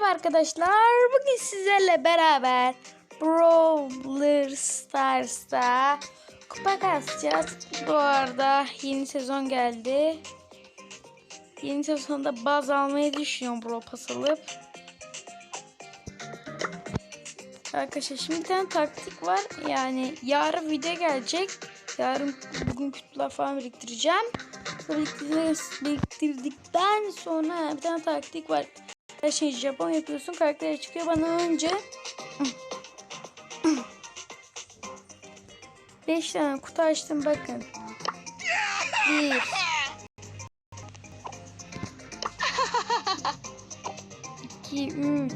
Merhaba arkadaşlar. Bugün sizlerle beraber Brawler Stars'ta kupa kasacağız. Bu arada yeni sezon geldi. Yeni sezonda baz almayı düşünüyorum Brawl Pass alıp. Arkadaşlar şimdi bir tane taktik var. Yani yarın video gelecek. Yarın bugün kutular falan biriktireceğim. Biriktir- Biriktirdikten sonra bir tane taktik var. Her şeyi Japon yapıyorsun. Karakter çıkıyor bana önce. 5 tane kutu açtım bakın. 1 2 3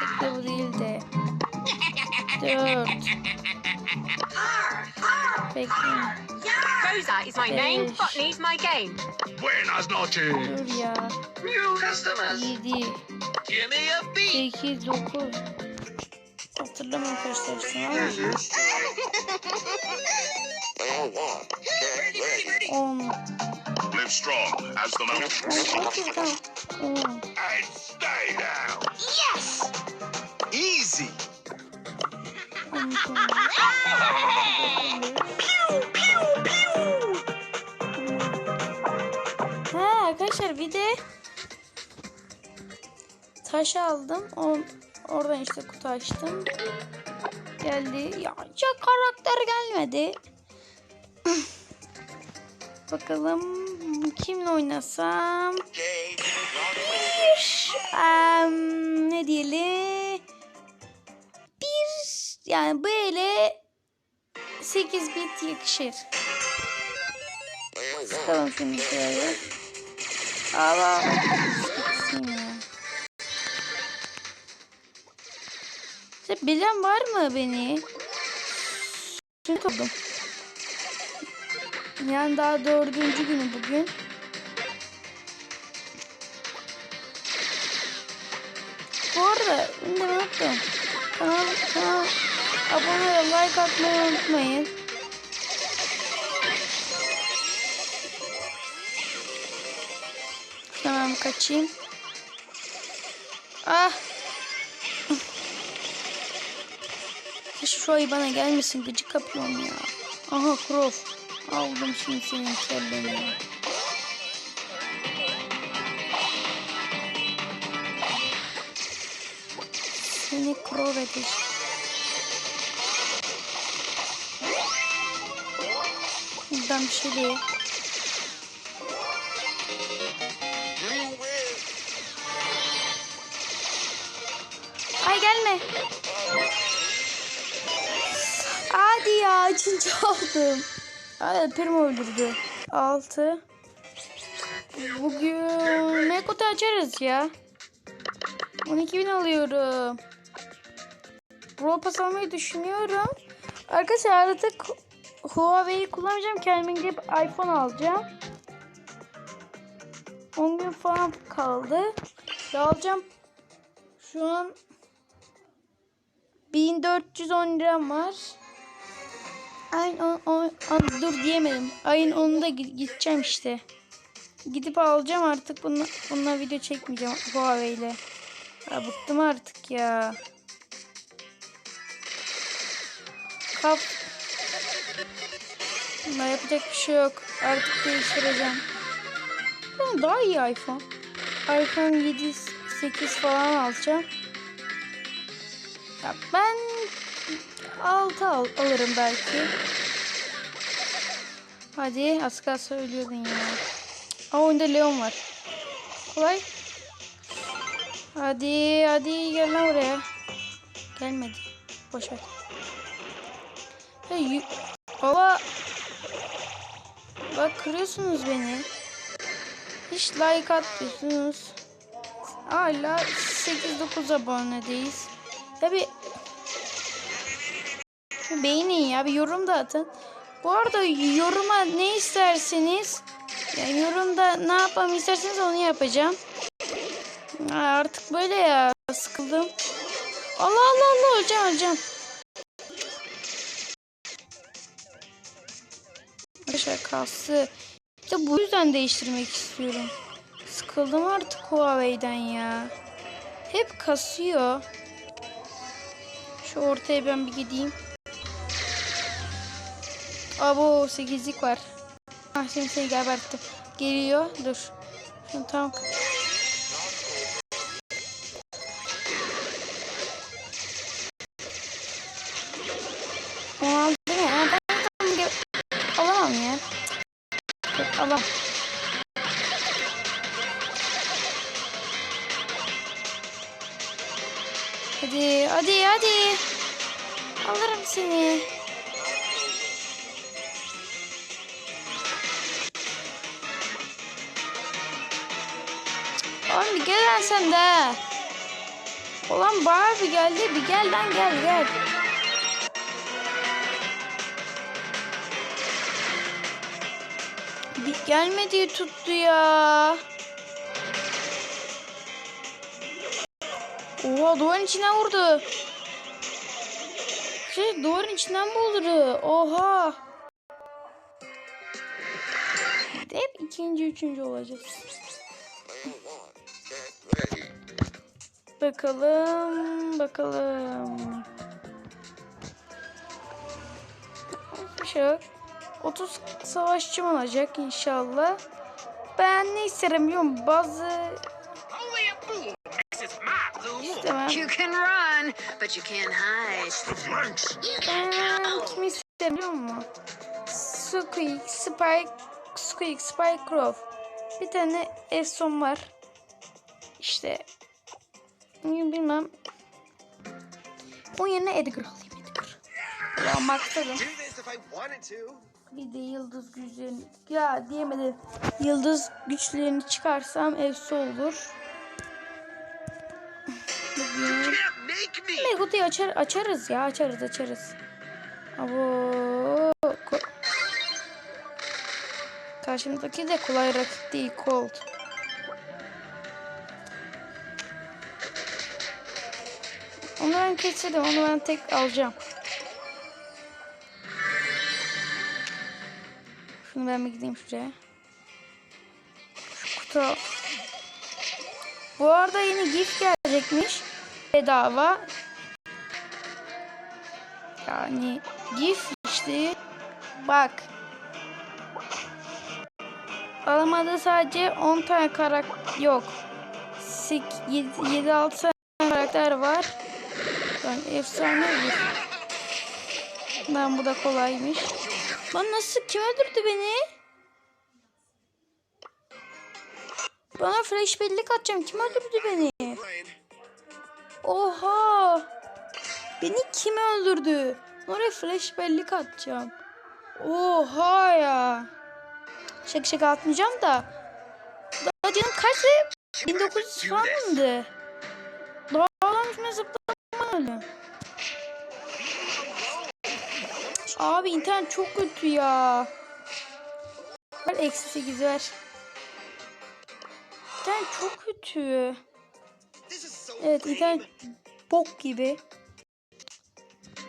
Bekle bu değil de 4 Bekle Rosa is my name. Botany's my game. Buenas noches. dur ya New customers. 7 Give me a beat. 8 9 Hatırlamıyorum kaç dersini ama Round one. Get ready. 10 Live strong as the mountain. Tamam 10 And stay down. Easy. Ha arkadaşlar bir de taş aldım. O, oradan işte kutu açtım. Geldi. Ya çok karakter gelmedi. Bakalım kimle oynasam. Bir em, ne diyelim? Bir yani böyle 8 bit yakışır. Sıkalım şimdi şöyle. Allah. Sen bilen var mı beni? Şimdi. Yani daha dördüncü günü bugün. Bu arada bunu da abone ve like atmayı unutmayın. Tamam kaçayım. Ah. Şu ay bana gelmesin gıcık kapıyorum ya. Aha Crof. Aldım şimdi senin kelleni. Seni Crof edeceğim. Buradan bir şey değil. Ya üçüncü oldum. Ay Primo öldürdü. Altı. Bugün ne kutu açarız ya? 12 bin alıyorum. Brawl Pass almayı düşünüyorum. Arkadaşlar artık Huawei'yi kullanmayacağım. Kendime gidip iPhone alacağım. 10 gün falan kaldı. Ve alacağım. Şu an 1410 liram var. Ayın on, on, on- dur diyemedim. Ayın 10'unda gi- gideceğim işte. Gidip alacağım artık bununla, bununla video çekmeyeceğim Huawei ile. Ya bıktım artık ya. Kap. Buna yapacak bir şey yok. Artık değiştireceğim. Ben daha iyi iPhone. iPhone 7 8 falan alacağım. Ya ben 6 al, alırım belki. Hadi az kalsın söylüyordun ya. Aa oyunda Leon var. Kolay. Hadi hadi gel lan buraya. Gelmedi. Boş ver. Hey, baba. Bak kırıyorsunuz beni. Hiç like atmıyorsunuz. Hala 8-9 abonedeyiz. Tabi beğenin ya bir yorum da atın. Bu arada yoruma ne isterseniz yani yorumda ne yapmamı isterseniz onu yapacağım. Artık böyle ya sıkıldım. Allah Allah Allah hocam hocam. Arkadaşlar kası. İşte bu yüzden değiştirmek istiyorum. Sıkıldım artık Huawei'den ya. hep kasıyor. Şu ortaya ben bir gideyim. Abo 8'lik var. Ah şimdi seni geberttim. Geliyor. Dur. Şunu tam. O aldı mı? Hadi hadi hadi. Alırım seni. Gel lan sen de. Ulan bağır geldi. Bir gel lan gel gel. Bir gelmedi tuttu ya. Oha duvarın içine vurdu. Şey duvarın içinden olur? Oha. Hep ikinci, üçüncü olacağız. Bakalım, bakalım. Bir şey yok. 30 savaşçım olacak inşallah. Ben ne isterim biliyor musun? Bazı istemem. You can run, but you can't hide. The flanks. Ben kimi isterim biliyor musun? Squeak, Spike, Squeak, Spike Crow. Bir tane Efson var. İşte bilmem. Onun yerine Edgar alayım Edgar. Ya maksadım. Bir de yıldız güçlerini ya diyemedim. Yıldız güçlerini çıkarsam efsi olur. Bugün Can't make me. Mego'yu açar açarız ya açarız açarız. Abo. Karşımdaki de kolay rakip değil Colt. Ben keserim onu ben tek alacağım. Şunu ben bir gideyim şuraya. Şu kutu. Bu arada yeni gift gelecekmiş. Bedava. Yani gift işte. Bak. Alamada sadece 10 tane karakter yok. 7-6 tane karakter var. Yani efsane bir. Ben bu da kolaymış. Lan nasıl kim öldürdü beni? Bana flash bellek atacağım. Kim öldürdü beni? Oha! Beni kim öldürdü? Oraya flash bellek atacağım. Oha ya. Şaka şaka atmayacağım da. Daha canım kaçtı? 1900 falandı. Daha Abi internet çok kötü ya. Ver eksi 8 ver. İnternet çok kötü. Evet internet bok gibi.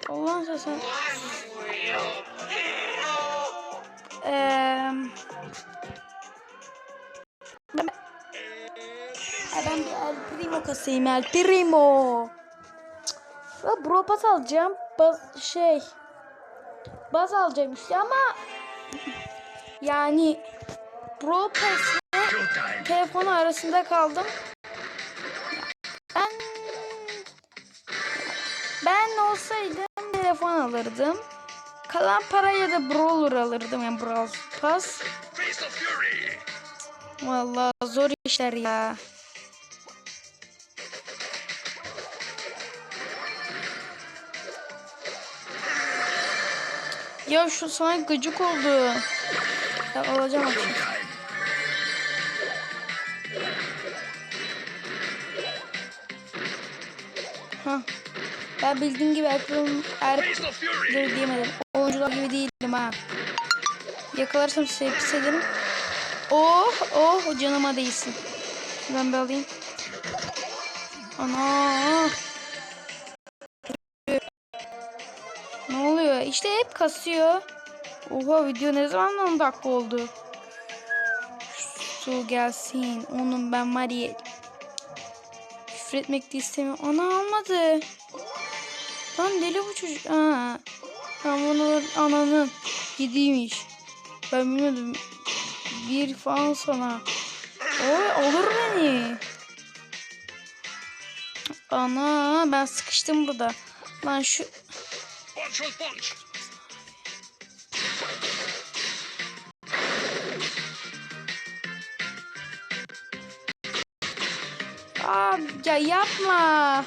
Allah'ın sen. Eee... Ben, bir El Primo kasayım El Primo. Bro Pass alacağım. Baz, şey. Baz alacağım işte ama yani Bro Pass ile telefonu arasında kaldım. Ben ben olsaydım telefon alırdım. Kalan parayla da Brawler alırdım yani Brawl Pass. Vallahi zor işler ya. Ya şu sana gıcık oldu. Ya alacağım artık. Ha. Ben bildiğin gibi Er fury. Dur diyemedim. Oyuncular gibi değilim ha. Yakalarsam size pis ederim. Oh oh canıma değsin. Ben bir alayım. Ana. İşte hep kasıyor. Oha video ne zaman 10 dakika oldu? Su gelsin. Onun ben var ya. küfür etmek de istemiyor. Ana almadı. Lan deli bu çocuk. Aa. Tam bunu ananın gidiymiş. Ben bilmiyordum. Bir falan sana. Oy olur beni. Ana ben sıkıştım burada. Lan şu. Aa, ya yapma.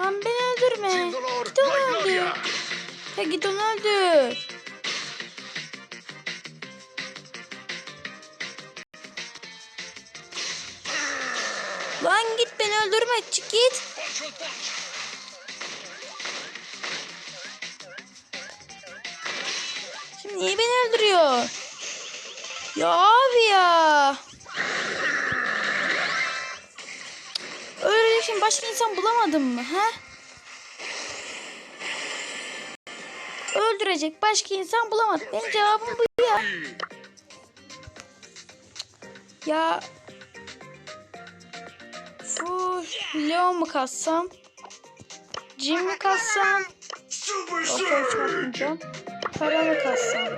Lan beni öldürme. Git onu öldür. Ya git onu öldür. Lan git beni öldürme. Çık git. Şimdi niye beni öldürüyor? Ya abi ya. Şimdi başka insan bulamadın mı? He? Öldürecek başka insan bulamadım. Benim cevabım bu ya. Ya Fu Leon mu kassam? Jim mi kassam? Okey çarpmayacağım. Para mı kassam?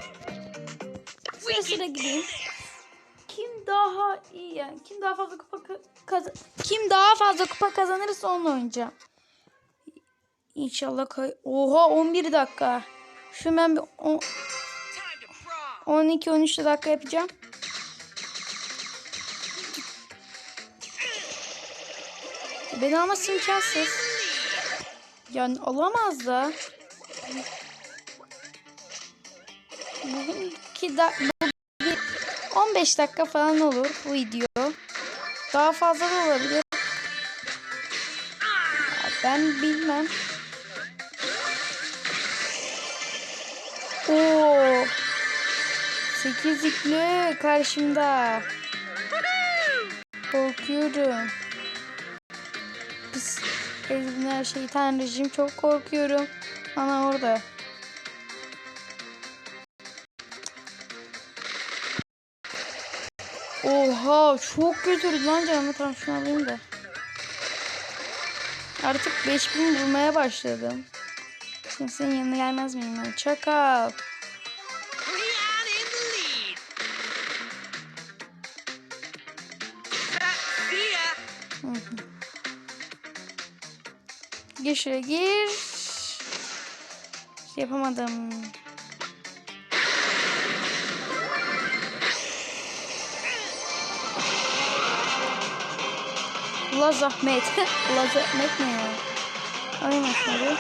Sıra sıra gideyim. Kim daha iyi yani kim daha fazla kupa ka- kaz- kim daha fazla kupa kazanırsa onunla oynayacağım. İnşallah kay Oha 11 dakika. Şu ben bir on- 12 13 dakika yapacağım. Beni alması imkansız. Yani alamaz da. Bugünkü da bugün 15 dakika falan olur bu video. Daha fazla da olabilir. Ben bilmem. Oo. Sekizlikli karşımda. Korkuyorum. Pis. Ezginler şeytan rejim çok korkuyorum. Ana orada. Oha çok götürdü lan canımı tam şunu alayım da. Artık 5000 vurmaya başladım. Şimdi senin yanına gelmez miyim ben? Çakal. Gir şuraya gir. Yapamadım. La zahmet. La zahmet ne ya? Alayım şunları.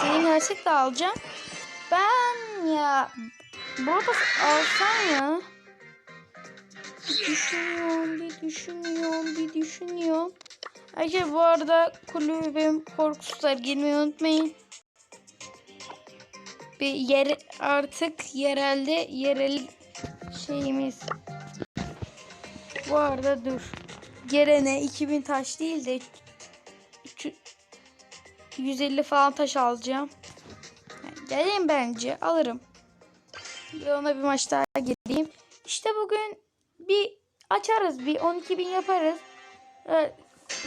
Senin gerçek de alacağım. Ben ya burada alsam ya. Bir düşünüyorum, bir düşünüyorum, bir düşünüyorum. Arkadaşlar bu arada kulübüm korkusuzlar girmeyi unutmayın. Bir yer artık yerelde yerel şeyimiz. Bu arada dur. Gerene 2000 taş değil de üç- 150 falan taş alacağım. Geleyim bence alırım. Bir ona bir maç daha gireyim. İşte bugün bir açarız bir 12 bin yaparız. Evet,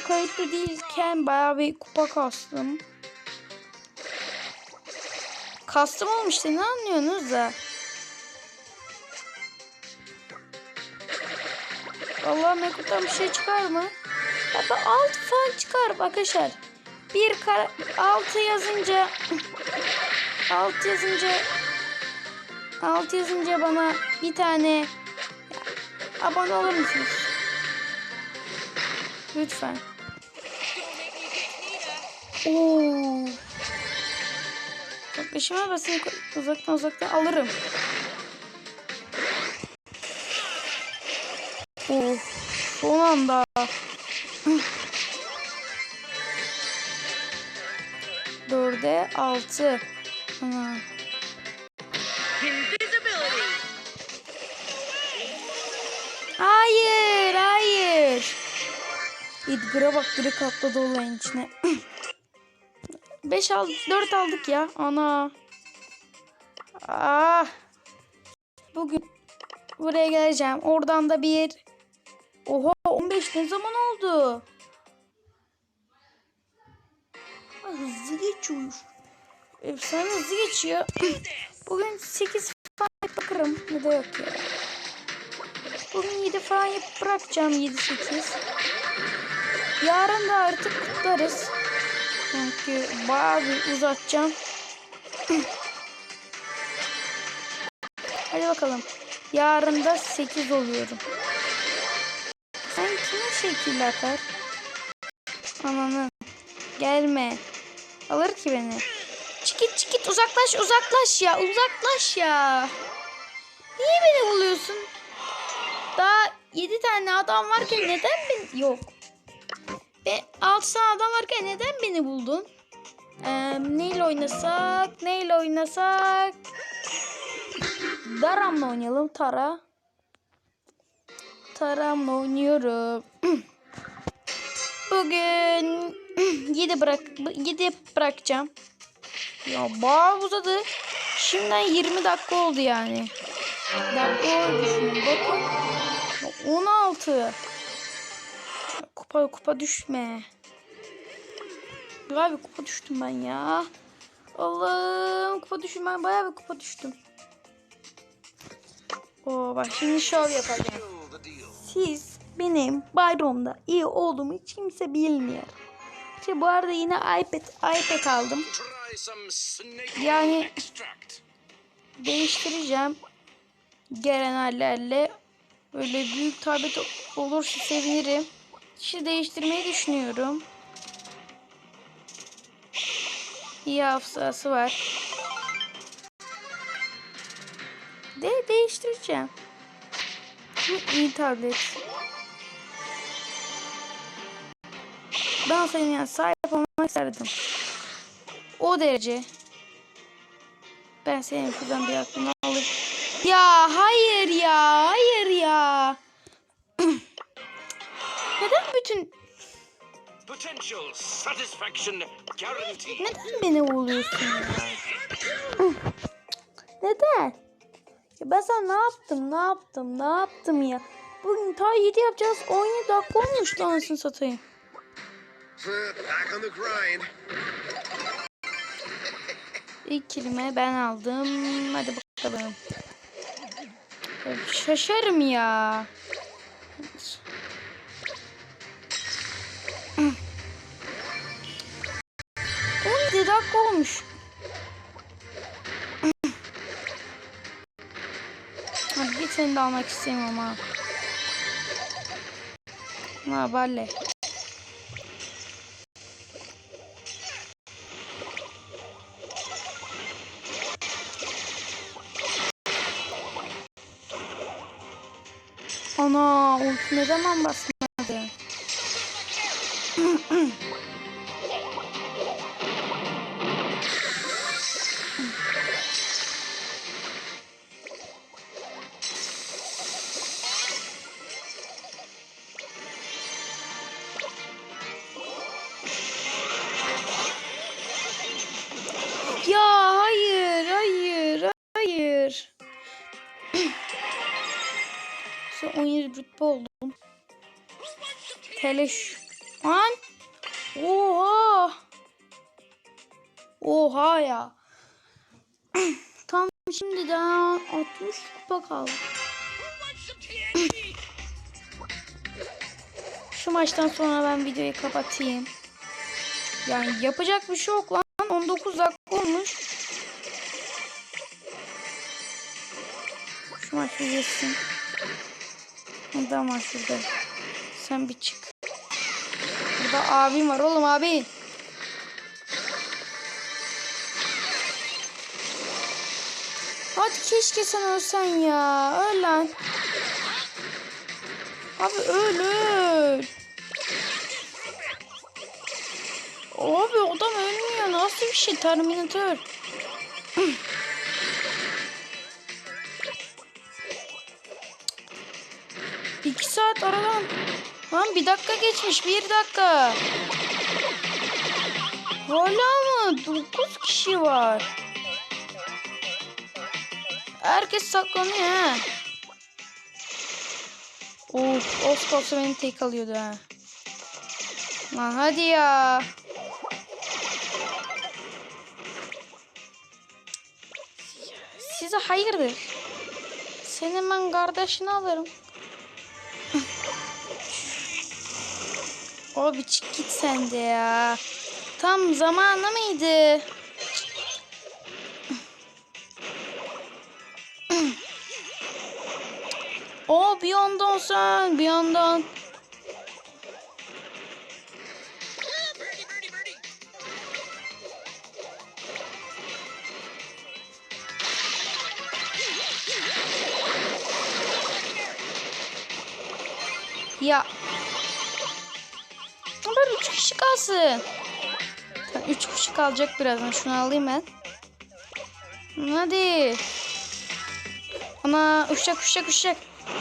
kayıtlı değilken bayağı bir kupa kastım. Kastım olmuştu ne anlıyorsunuz da? Vallahi Mekut'tan bir şey çıkar mı? Ya da 6 falan çıkar arkadaşlar. Bir kara 6 yazınca 6 yazınca 6 yazınca bana bir tane abone olur musunuz? Lütfen. Oo. Yaklaşıma basın uzaktan uzaktan alırım. Anda. Dörde altı. Ana. Hayır, hayır. İdgar'a bak direkt atladı olayın içine. 5 aldık, 4 aldık ya. Ana. Ah. Bugün buraya geleceğim. Oradan da bir 15 ne zaman oldu? Hızlı geçiyor. Efsane hızlı geçiyor. Bugün 8 falan bakarım. Ne de yok ya. Bugün 7 falan yapıp bırakacağım 7-8. Yarın da artık kutlarız. Çünkü bayağı bir uzatacağım. Hadi bakalım. Yarın da 8 oluyorum. Sen kimin şekil atar? Ananı. Gelme. Alır ki beni. Çıkit çıkit uzaklaş uzaklaş ya uzaklaş ya. Niye beni buluyorsun? Daha 7 tane adam varken neden beni... Yok. Ve 6 tane adam varken neden beni buldun? Ee, neyle oynasak? Neyle oynasak? Daram'la oynayalım. Tara. Taram'la oynuyorum. Bugün 7 bırak 7 bırakacağım. Ya bayağı uzadı. Şimdiden 20 dakika oldu yani. Dakika oldu şimdi. Bakın. Ya 16. Kupa kupa düşme. Bir kupa düştüm ben ya. Allah'ım kupa düştüm ben bayağı bir kupa düştüm. Oo bak şimdi şov yapacağım. Siz benim bayramda iyi olduğumu hiç kimse bilmiyor. İşte bu arada yine iPad iPad aldım. Yani değiştireceğim. Gelen hallerle böyle büyük tablet olursa sevinirim. İşte değiştirmeyi düşünüyorum. İyi hafızası var. De değiştireceğim. Ben senin yani sahip olmak isterdim. O derece. Ben senin şuradan bir aklını alayım. Ya hayır ya hayır ya. Neden bütün Potential satisfaction guaranteed. neden beni buluyorsun ya? Neden? Ya ben sana ne yaptım ne yaptım ne yaptım ya? Bugün ta 7 yapacağız 17 dakika olmuş lan anasını satayım. İlk kelime ben aldım. Hadi bakalım. Şaşarım ya. Dakika olmuş. Seni de almak istemiyorum ha. Ha balle. Ana ulti ne zaman basmadı? Son 17 rütbe oldum. Teleş. Lan. Oha. Oha ya. Tam şimdiden 60 kupa kaldı. Şu maçtan sonra ben videoyu kapatayım. Yani yapacak bir şey yok lan. 19 dakika olmuş. Şu maç bir geçsin. Adam var şurada. Sen bir çık. Burada abim var oğlum abi. Hadi keşke sen ölsen ya. Öl lan. Abi öl öl. Abi adam ölmüyor. Nasıl bir şey Terminator? İki saat aradan. Lan bir dakika geçmiş. Bir dakika. Hala mı? Dokuz kişi var. Herkes saklanıyor ha. Of, of olsa beni tek alıyordu ha. Lan hadi ya. Size hayırdır? Senin ben kardeşini alırım. Abi çık git sen de ya. Tam zamanı mıydı? O bir yandan sen bir yandan. Ya. Ama üç kişi kalsın. Tamam, Üç kişi kalacak birazdan. Şunu alayım ben. Hadi. Ana uçacak uçacak uçacak.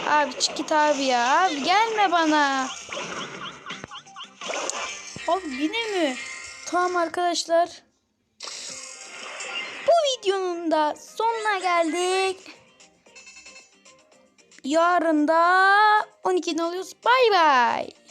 Abi çık git abi ya. Abi gelme bana. Abi yine mi? Tamam arkadaşlar. Bu videonun da sonuna geldik. Yarın da 12'de oluyoruz. Bay bay.